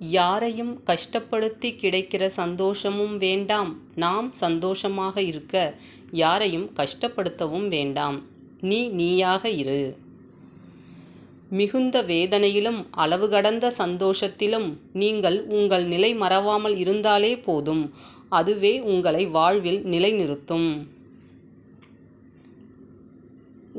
யாரையும் கஷ்டப்படுத்தி கிடைக்கிற சந்தோஷமும் வேண்டாம் நாம் சந்தோஷமாக இருக்க யாரையும் கஷ்டப்படுத்தவும் வேண்டாம் நீ நீயாக இரு. மிகுந்த வேதனையிலும் அளவு கடந்த சந்தோஷத்திலும் நீங்கள் உங்கள் நிலை மறவாமல் இருந்தாலே போதும் அதுவே உங்களை வாழ்வில் நிலைநிறுத்தும்.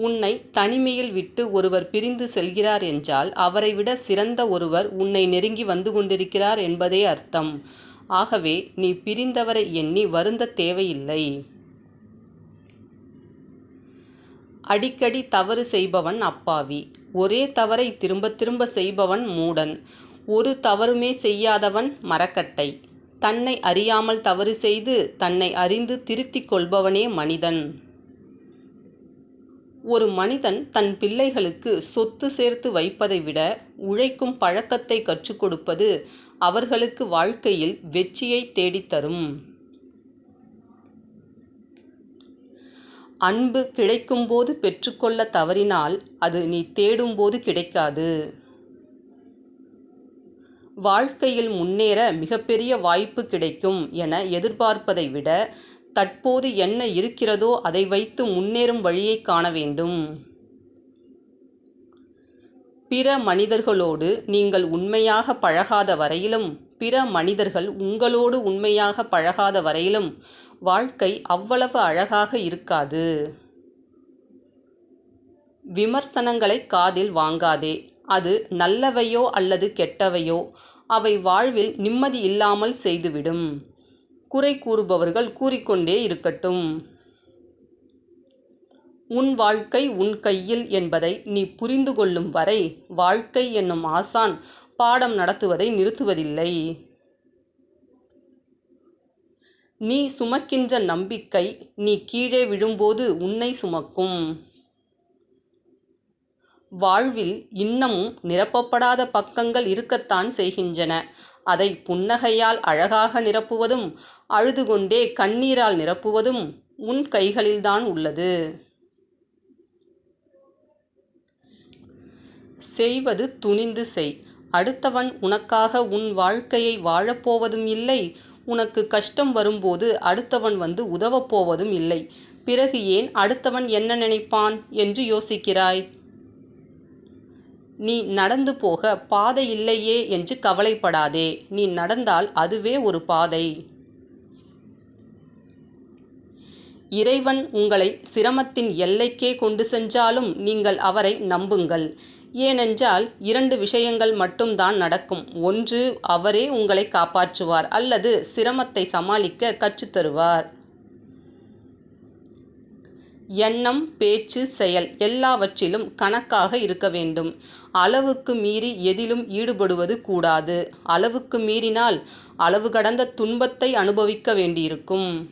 உன்னை தனிமையில் விட்டு ஒருவர் பிரிந்து செல்கிறார் என்றால் அவரைவிட சிறந்த ஒருவர் உன்னை நெருங்கி வந்து கொண்டிருக்கிறார் என்பதே அர்த்தம். ஆகவே நீ பிரிந்தவரை எண்ணி வருந்த தேவையில்லை. அடிக்கடி தவறு செய்பவன் அப்பாவி. ஒரே தவறை திரும்பத் திரும்ப செய்பவன் மூடன். ஒரு தவறுமே செய்யாதவன் மரக்கட்டை. தன்னை அறியாமல் தவறு செய்து தன்னை அறிந்து திருத்திக் கொள்பவனே மனிதன். ஒரு மனிதன் தன் பிள்ளைகளுக்கு சொத்து சேர்த்து வைப்பதை விட உழைக்கும் பழக்கத்தை கற்றுக் கொடுப்பது அவர்களுக்கு வாழ்க்கையில் வெற்றியை தேடித் தரும். அன்பு கிடைக்கும்போது பெற்றுக்கொள்ள தவறினால் அது நீ தேடும்போது கிடைக்காது. வாழ்க்கையில் முன்னேற மிகப்பெரிய வாய்ப்பு கிடைக்கும் என எதிர்பார்ப்பதை விட தற்போது என்ன இருக்கிறதோ அதை வைத்து முன்னேறும் வழியைக் காண வேண்டும். பிற மனிதர்களோடு நீங்கள் உண்மையாக பழகாத வரையிலும் பிற மனிதர்கள் உங்களோடு உண்மையாக பழகாத வரையிலும் வாழ்க்கை அவ்வளவு அழகாக இருக்காது. விமர்சனங்களைக் காதில் வாங்காதே. அது நல்லவையோ அல்லது கெட்டவையோ அவை வாழ்வில் நிம்மதியில்லாமல் செய்துவிடும். குறை கூறுபவர்கள் கூறிக்கொண்டே இருக்கட்டும். உன் வாழ்க்கை உன் கையில் என்பதை நீ புரிந்து கொள்ளும் வரை வாழ்க்கை என்னும் ஆசான் பாடம் நடத்துவதை நிறுத்துவதில்லை. நீ சுமக்கின்ற நம்பிக்கை நீ கீழே விழும்போது உன்னை சுமக்கும். வாழ்வில் இன்னமும் நிரப்பப்படாத பக்கங்கள் இருக்கத்தான் செய்கின்றன. அதை புன்னகையால் அழகாக நிரப்புவதும் அழுது கொண்டே கண்ணீரால் நிரப்புவதும் உன் கைகளில்தான் உள்ளது. செய்வது துணிந்து செய். அடுத்தவன் உனக்காக உன் வாழ்க்கையை வாழப் போவதும் இல்லை. உனக்கு கஷ்டம் வரும்போது அடுத்தவன் வந்து உதவப் போவதும் இல்லை. பிறகு ஏன் அடுத்தவன் என்ன நினைப்பான் என்று யோசிக்கிறாய்? நீ நடந்து போக பாதை இல்லையே என்று கவலைப்படாதே. நீ நடந்தால் அதுவே ஒரு பாதை. இறைவன் உங்களை சிரமத்தின் எல்லைக்கே கொண்டு சென்றாலும் நீங்கள் அவரை நம்புங்கள். ஏனென்றால் இரண்டு விஷயங்கள் மட்டும்தான் நடக்கும். ஒன்று அவரே உங்களை காப்பாற்றுவார் அல்லது சிரமத்தை சமாளிக்க கற்றுத் தருவார். எண்ணம் பேச்சு செயல் எல்லாவற்றிலும் கணக்காக இருக்க வேண்டும். அளவுக்கு மீறி எதிலும் ஈடுபடுவது கூடாது. அளவுக்கு மீறினால் அளவு கடந்த துன்பத்தை அனுபவிக்க வேண்டியிருக்கும்.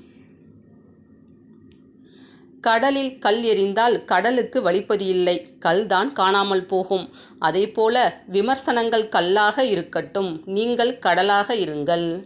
கடலில் கல் எறிந்தால் கடலுக்கு வலிப்பது இல்லை கல்தான் காணாமல் போகும். அதேபோல விமர்சனங்கள் கல்லாக இருக்கட்டும் நீங்கள் கடலாக இருங்கள்.